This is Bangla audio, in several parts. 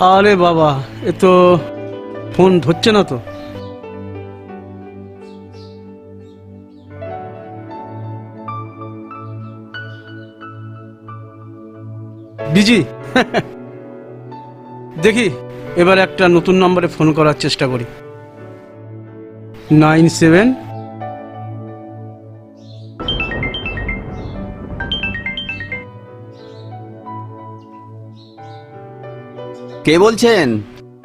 আরে বাবা, এ তো ফোন ধরছে না তো। বিজি, দেখি, এবার একটা নতুন নম্বরে ফোন করার চেষ্টা করি। নাইন সেভেন কে বলছেন?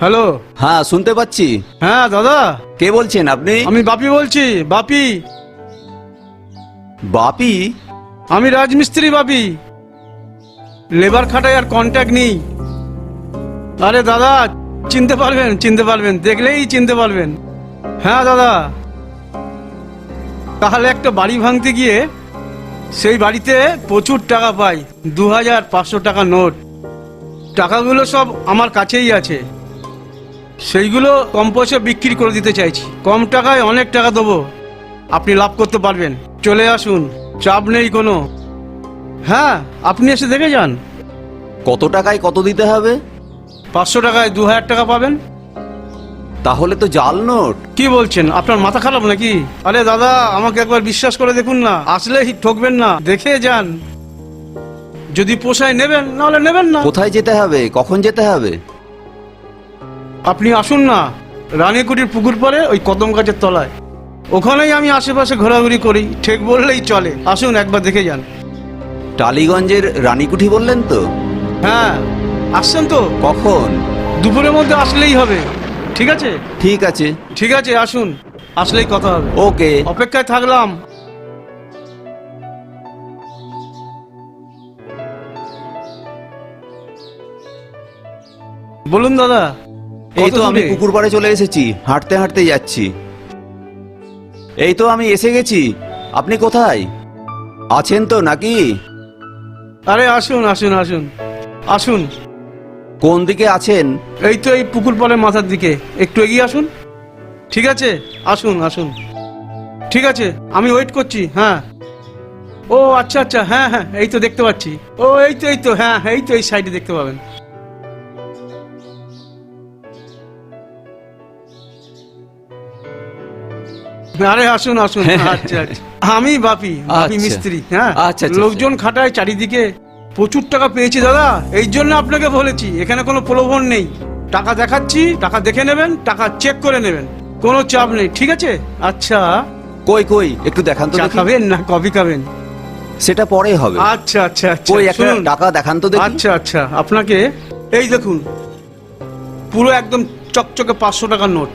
হ্যালো। হ্যাঁ শুনতে পাচ্ছি। হ্যাঁ দাদা। কে বলছেন আপনি? আমি বাপি বলছি বাপি। বাপি? আমি রাজমিস্ত্রি বাপি। লেবার খাটায় আর কন্ট্যাক্ট নেই। আরে দাদা চিনতে পারবেন চিনতে পারবেন দেখলেই চিনতে পারবেন। হ্যাঁ দাদা। তাহলে একটা বাড়ি ভাঙতে গিয়ে সেই বাড়িতে প্রচুর টাকা পাই দু হাজার পাঁচশো টাকা নোট। টাকাগুলো সব আমার কাছেই আছে। সেইগুলো কম পয়সা বিক্রি করে দিতে চাইছি। কম টাকায় অনেক টাকা দেবো। আপনি লাভ করতে পারবেন। চলে আসুন। চাপ নেই কোনো। হ্যাঁ আপনি এসে দেখে যান। কত টাকায় কত দিতে হবে? পাঁচশো টাকায় দু হাজার টাকা পাবেন। তাহলে তো জাল নোট। কি বলছেন? আপনার মাথা খারাপ নাকি? আরে দাদা আমাকে একবার বিশ্বাস করে দেখুন না। আসলেই ঠকবেন না। দেখে যান। যদি পোষায় নেবেন নাহলে নেবেন না। কোথায় যেতে হবে? কখন যেতে হবে? আপনি আসুন না। রানীকুটির পুকুর পরে ওই কদম গাছের তলায়। ওখানেই আমি আশেপাশে ঘোরাঘুরি করি। ঠিক বললেই চলে। আসুন একবার দেখে যান। টালিগঞ্জের রানীকুঠি বললেন তো? হ্যাঁ। আসছেন তো? কখন? দুপুরের মধ্যে আসলেই হবে। ঠিক আছে? ঠিক আছে। ঠিক আছে আসুন। আসলেই কথা হবে। ওকে। অপেক্ষায় থাকলাম। বলুন দাদা এই তো আমি? পুকুর পাড়ে চলে এসেছি হাঁটতে হাঁটতে যাচ্ছি। এই তো আমি এসে গেছি আপনি কোথায়? আছেন তো নাকি? আরে আসুন আসুন আসুন আসুন। কোন দিকে আছেন? এই তো এই পুকুর পাড়ের মাথার দিকে একটু এগিয়ে আসুন। ঠিক আছে? আসুন আসুন। ঠিক আছে আমি ওয়েট করছি হ্যাঁ। ও আচ্ছা আচ্ছা হ্যাঁ হ্যাঁ এই তো দেখতে পাচ্ছি। ও এই তো এই তো হ্যাঁ এই তো এই সাইডে দেখতে পাবেন। আরে আসুন আসুন। আচ্ছা আচ্ছা। আমি বাপি বাপি আচ্ছা। মিস্ত্রি হ্যাঁ? আচ্ছা, আচ্ছা, লোকজন খাটায় চারিদিকে প্রচুর টাকা পেয়েছি দাদা। এই জন্য আপনাকে বলেছি এখানে কোনো প্রলোভন নেই। টাকা দেখাচ্ছি টাকা দেখে নেবেন টাকা চেক করে নেবেন। কোনো চাপ নেই ঠিক আছে? আচ্ছা। কই কই? একটু দেখান তো খাবেন না কফি খাবেন? সেটা পরে হবে। আচ্ছা আচ্ছা আচ্ছা। কই একটা টাকা দেখান তো দেখি। আচ্ছা আচ্ছা। আপনাকে এই দেখুন পুরো একদম চকচকে পাঁচশো টাকার নোট।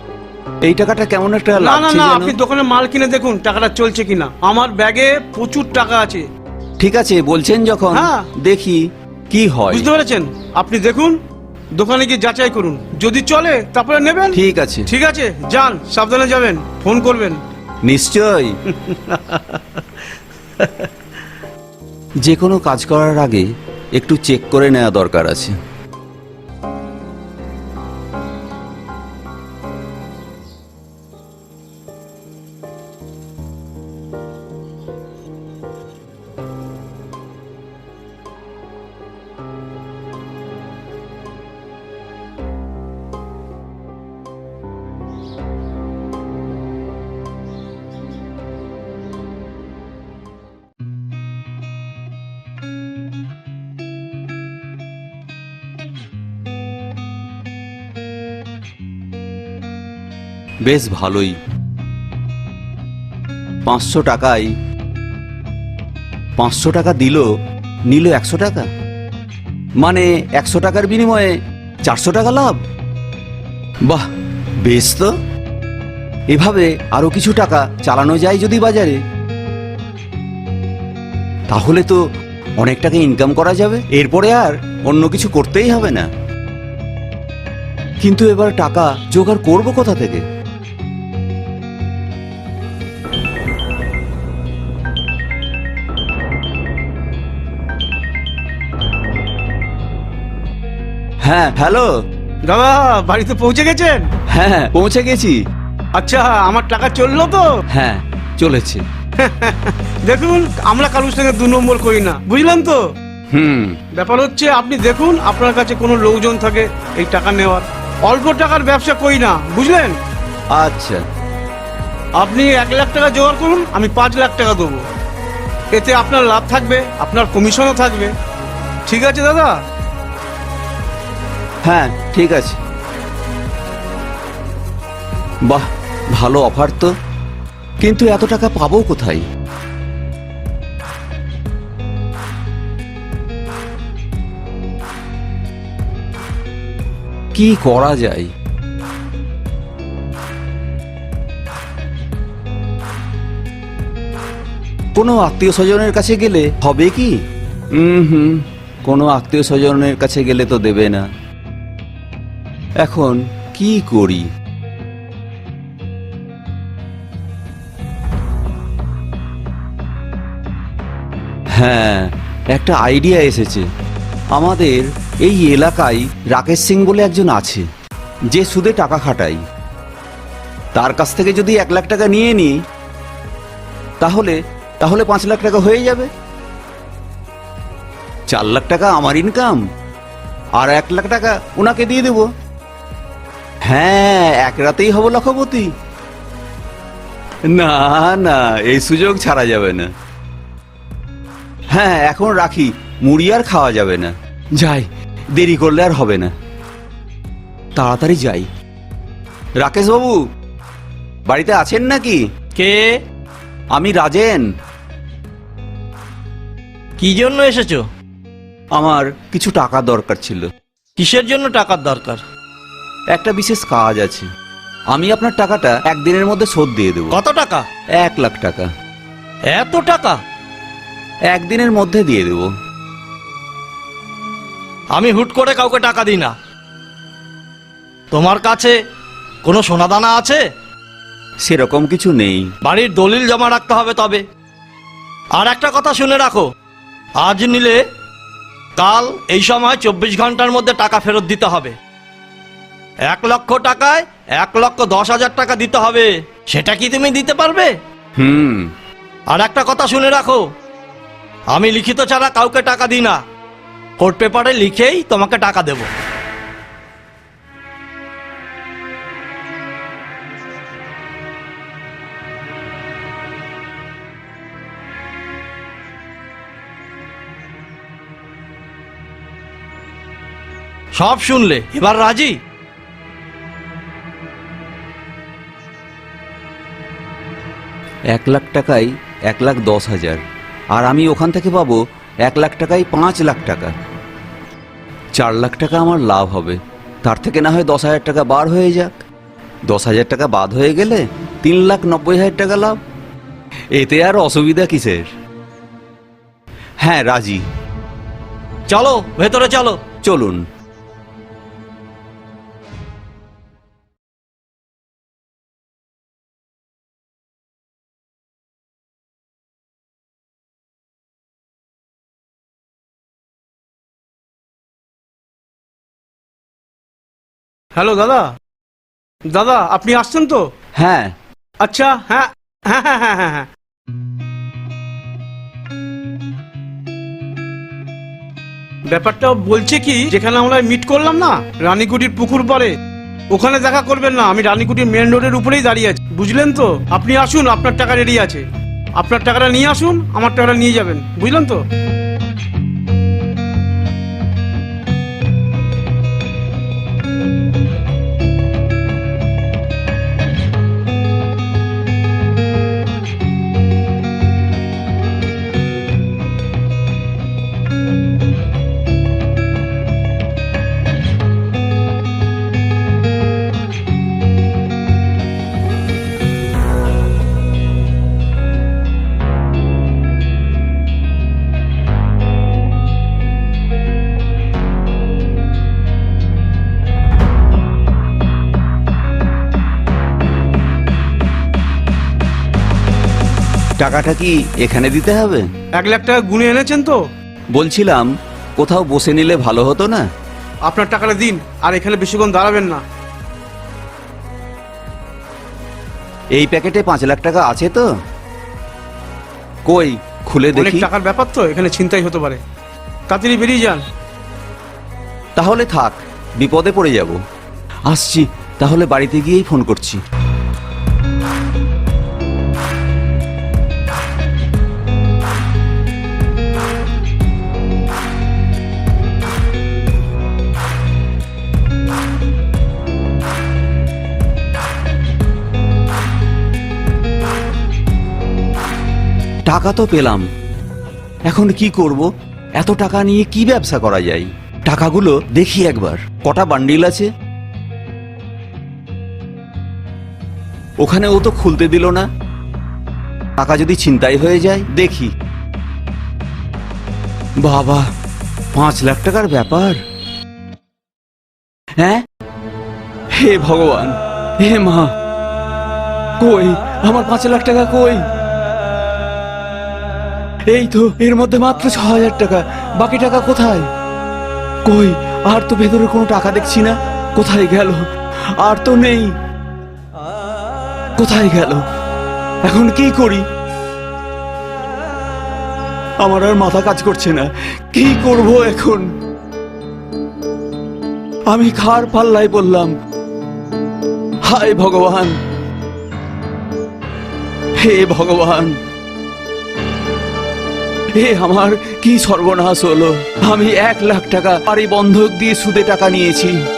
এই টাকাটা কেমন একটা না না লাগছে না যেন। আপনি দোকানে মাল কিনে দেখুন টাকাটা চলছে কিনা। আমার ব্যাগে প্রচুর টাকা আছে। ঠিক আছে বলছেন যখন হ্যাঁ। দেখি কি হয়। বুঝতে পেরেছেন? আপনি দেখুন দোকানে গিয়ে যাচাই করুন। যদি চলে তারপরে নেবেন? ঠিক আছে। ঠিক আছে যান সাবধানে যাবেন ফোন করবেন। নিশ্চয় যে কোনো কাজ করার আগে একটু চেক করে নেওয়া দরকার আছে। বেশ ভালোই। পাঁচশো টাকায়, পাঁচশো টাকা দিল, নিল একশো টাকা? মানে একশো টাকার বিনিময়ে চারশো টাকা লাভ? বাহ, বেশ তো। এভাবে আরও কিছু টাকা চালানো যায় যদি বাজারে? তাহলে তো অনেক টাকা ইনকাম করা যাবে। এরপরে আর অন্য কিছু করতেই হবে না। কিন্তু এবার টাকা জোগাড় করব কোথা থেকে? হ্যাঁ হ্যালো। দাদা বাড়িতে পৌঁছে গেছেন? হ্যাঁ পৌঁছে গেছি। আচ্ছা আমার টাকা চলল তো? হ্যাঁ চলেছে। দেখুন আমরা কারোর সঙ্গে দু নম্বর করি না। বুঝলেন তো? হুম। ব্যাপার হচ্ছে আপনি দেখুন আপনার কাছে কোনো লোকজন থাকে এই টাকা নেওয়ার। অল্প টাকার ব্যবসা করি না বুঝলেন? আচ্ছা। আপনি এক লাখ টাকা জোগাড় করুন আমি পাঁচ লাখ টাকা দেবো। এতে আপনার লাভ থাকবে আপনার কমিশনও থাকবে। ঠিক আছে দাদা? হ্যাঁ ঠিক আছে। বাহ, ভালো অফার তো। কিন্তু এত টাকা পাবো কোথায়? কি করা যায়? কোনো আত্মীয় স্বজনের কাছে গেলে হবে কি? হুম হুম, কোনো আত্মীয় স্বজনের কাছে গেলে তো দেবে না। এখন কি করি? হ্যাঁ একটা আইডিয়া এসেছে। আমাদের এই এলাকায় রাকেশ সিং বলে একজন আছে, যে সুদে টাকা খাটায় তার কাছ থেকে যদি এক লাখ টাকা নিয়ে নিই, তাহলে তাহলে পাঁচ লাখ টাকা হয়ে যাবে। চার লাখ টাকা আমার ইনকাম আর এক লাখ টাকা ওনাকে দিয়ে দেব। হ্যাঁ এক রাতেই হব লক্ষপতি না না এই সুযোগ ছাড়া যাবে না। হ্যাঁ এখন রাখি মুড়ি আর খাওয়া যাবে না। যাই দেরি করলে আর হবে না। তাড়াতাড়ি যাই। রাকেশ বাবু বাড়িতে আছেন নাকি? কে? আমি রাজেন। কি জন্য এসেছ? আমার কিছু টাকা দরকার ছিল। কিসের জন্য টাকার দরকার? একটা বিশেষ কাজ আছে। আমি আপনার টাকাটা একদিনের মধ্যে শোধ দিয়ে দেবো। কত টাকা? এক লাখ টাকা। এত টাকা? একদিনের মধ্যে দিয়ে দেবো। আমি হুট করে কাউকে টাকা দিই না। তোমার কাছে কোনো সোনাদানা আছে? সেরকম কিছু নেই। বাড়ির দলিল জমা রাখতে হবে তবে। আর একটা কথা শুনে রাখো আজ নিলে কাল এই সময় চব্বিশ ঘণ্টার মধ্যে টাকা ফেরত দিতে হবে। এক লক্ষ টাকায় এক লক্ষ দশ হাজার টাকা দিতে হবে। সেটা কি তুমি দিতে পারবে? হুম। আর একটা কথা শুনে রাখো। আমি লিখিত ছাড়া কাউকে টাকা দিই না। কোর্ট পেপারে লিখেই তোমাকে টাকা দেব। সব শুনলে। এবার রাজি? এক লাখ টাকায় এক লাখ দশ হাজার। আর আমি ওখান থেকে পাবো এক লাখ টাকায় পাঁচ লাখ টাকা। চার লাখ টাকা আমার লাভ হবে। তার থেকে না হয় দশ হাজার টাকা বার হয়ে যাক। দশ হাজার টাকা বাদ হয়ে গেলে তিন লাখ নব্বই হাজার টাকা লাভ। এতে আর অসুবিধা কিসের? হ্যাঁ রাজি। চলো, ভেতরে চলো। চলুন। হ্যালো দাদা। দাদা আপনি আসছেন তো? হ্যাঁ। আচ্ছা হ্যাঁ হ্যাঁ হ্যাঁ হ্যাঁ হ্যাঁ হ্যাঁ। ব্যাপারটা বলছে কি যেখানে আমরা মিট করলাম না রানীকুটির পুকুর পাড়ে ওখানে দেখা করবেন না আমি রানীকুটির মেন রোডের উপরেই দাঁড়িয়ে আছি। বুঝলেন তো? আপনি আসুন আপনার টাকা রেডি আছে। আপনার টাকাটা নিয়ে আসুন আমার টাকাটা নিয়ে যাবেন। বুঝলেন তো? টাকাটা কি এখানে দিতে হবে? এক লাখ টাকা গুনে এনেছেন তো? বলছিলাম কোথাও বসে নিলে ভালো হতো না? আপনার টাকাটা দিন আর এখানে বেশিক্ষণ দাঁড়াবেন না। এই প্যাকেটে পাঁচ লাখ টাকা আছে তো? কই খুলে অনেক দেখি। টাকার ব্যাপার তো এখানে ছিনতাই হতে পারে। তাড়াতাড়ি বেরিয়ে যান। তাহলে থাক বিপদে পড়ে যাব। আসছি তাহলে বাড়িতে গিয়েই ফোন করছি। টাকা তো পেলাম। এখন কি করব? এত টাকা নিয়ে কি ব্যবসা করা যায়? টাকাগুলো দেখি একবার। কটা বান্ডিল আছে? ওখানে ও তো খুলতে দিল না। টাকা যদি ছিনতাই হয়ে যায়, দেখি। বাবা, পাঁচ লাখ টাকার ব্যাপার? হ্যাঁ? হে ভগবান, হে মা, কই? আমার পাঁচ লাখ টাকা কই? এই তো, এর মধ্যে মাত্র ছ হাজার টাকা। বাকি টাকা কোথায়? কই, আর তো ভেতরে কোনো টাকা দেখছি না। কোথায় গেল? আর তো নেই। কোথায় গেল? এখন কি করি? আমার আর মাথা কাজ করছে না। কি করব এখন? আমি খার পাল্লায় বললাম, হায় ভগবান! হে ভগবান! হে আমার কি সর্বনাশ হলো? আমি এক লাখ টাকা বাড়ি বন্ধক দিয়ে সুদে টাকা নিয়েছি।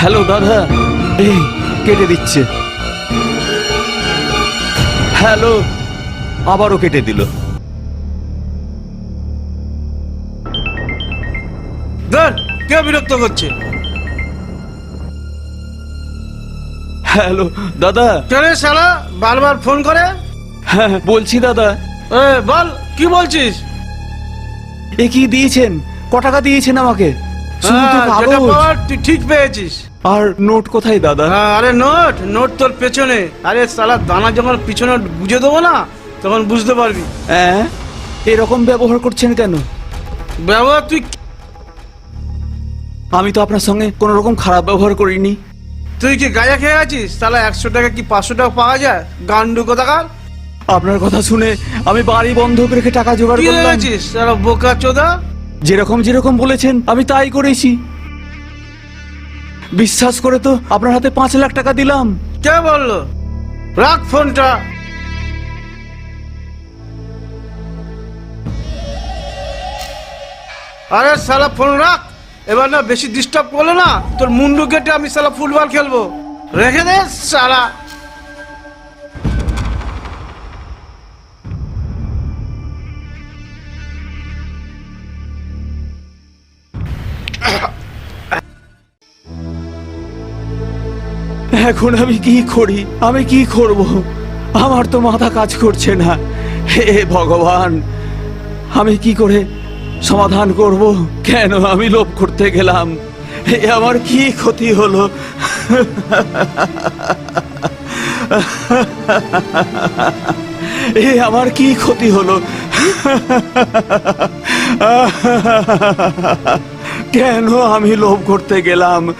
হ্যালো দাদা। এই কেটে দিচ্ছে। হ্যালো আবারও কেটে দিল। ধর কে বিরক্ত করছে। হ্যালো দাদা। কেন শালা বারবার ফোন করে? হ্যাঁ বলছি দাদা। এ, বল কি বলছিস? এ কি দিয়েছেন? ক টাকা দিয়েছেন আমাকে? শুধু তো হ্যাঁ, যেটা কাগজ। পাওয়ার তুই ঠিক পেয়েছিস। আর নোট কোথায় দাদা? হ্যাঁ, আরে নোট নোট তোর পেছনে। আরে সালা দানা যখন পিছনে বুঝে দেবো না তখন বুঝতে পারবি। হ্যাঁ এরকম ব্যবহার করছেন কেন? ব্যবহার তুই আমি তো আপনার সঙ্গে কোনো রকম খারাপ ব্যবহার করিনি। তুই কি গাঁজা খেয়ে আছিস? তাহলে একশো টাকা কি পাঁচশো টাকা পাওয়া যায়? গান্ডু কোথাকার? আপনার কথা শুনে আমি বাড়ি বন্ধক রেখে টাকা জোগাড় কি করলাম। হয়েছিস তাহলে বোকা চোদা? যেরকম যেরকম বলেছেন, আমি তাই করেছি। বিশ্বাস করে তো আপনার হাতে পাঁচ লাখ টাকা দিলাম। কে বলল? রাখ ফোনটা। আরে সালা ফোন রাখ। এবার না বেশি ডিস্টার্ব করল না, তোর মুন্ডু কেটে আমি সালা ফুটবল খেলব। রেখে দে সালা এখন আমি কি করি? আমি কি করব? আমার তো মাথা কাজ করছে না। হে ভগবান, আমি কি করে সমাধান করব? কেন আমি লোভ করতে গেলাম? আমার কি ক্ষতি হলো? এ, আমার কি ক্ষতি হলো? কেন আমি লোভ করতে গেলাম!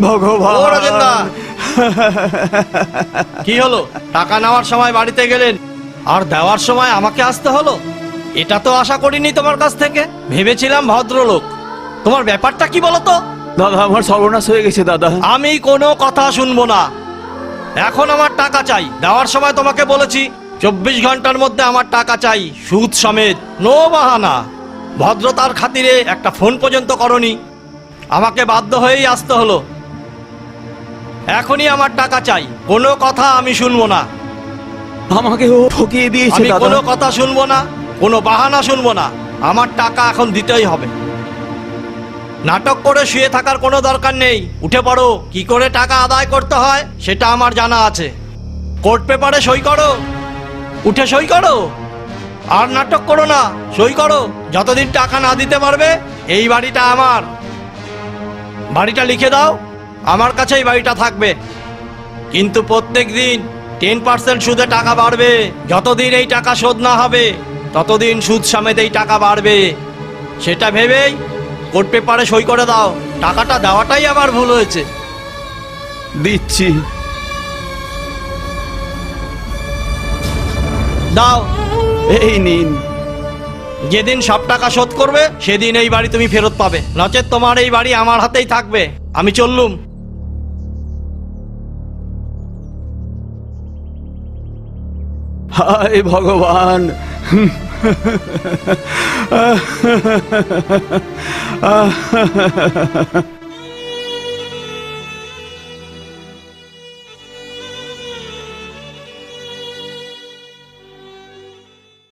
ভগবান! কি হলো? টাকা নেওয়ার সময় বাড়িতে গেলেন? আর দেওয়ার সময় আমাকে আসতে হলো? এটা তো আশা করিনি তোমার কাছ থেকে। ভেবেছিলাম ভদ্রলোক। তোমার ব্যাপারটা কি বলো তো দাদা আমার সর্বনাশ হয়ে গেছে দাদা। আমি কোনো কথা শুনব না। এখন আমার টাকা চাই। দেওয়ার সময় তোমাকে বলেছি চব্বিশ ঘণ্টার মধ্যে আমার টাকা চাই সুদ সমেত। নো বাহানা। ভদ্রতার খাতিরে একটা ফোন পর্যন্ত করনি। আমাকে বাধ্য হয়েই আসতে হলো। এখনই আমার টাকা চাই। কোনো কথা আমি শুনব না। আমাকে ও ঠকিয়ে দিয়েছে আমি দাদা। কোনো কথা শুনব না কোনো বাহানা শুনব না। আমার টাকা এখন দিতেই হবে। নাটক করে শুয়ে থাকার কোনো দরকার নেই। উঠে পড়ো কি করে টাকা আদায় করতে হয় সেটা আমার জানা আছে। কোর্ট পেপারে সই করো। উঠে সই করো। আর নাটক করো না সই করো। যতদিন টাকা না দিতে পারবে এই বাড়িটা আমার। বাড়িটা লিখে দাও আমার কাছে এই বাড়িটা থাকবে। কিন্তু প্রত্যেক দিন টেন পার্সেন্ট সুদে টাকা বাড়বে। যতদিন এই টাকা শোধ না হবে ততদিন সুদ সমেত এই টাকা বাড়বে। সেটা ভেবেই কোর্ট পেপারে সই করে দাও। টাকাটা দেওয়াটাই আমার ভুল হয়েছে। দিচ্ছি। দাও। এই নিন। যেদিন সব টাকা শোধ করবে, সেদিন এই বাড়ি তুমি ফেরত পাবে। নচেত তোমার এই বাড়ি আমার হাতেই থাকবে। আমি চললুম। হায় ভগবান।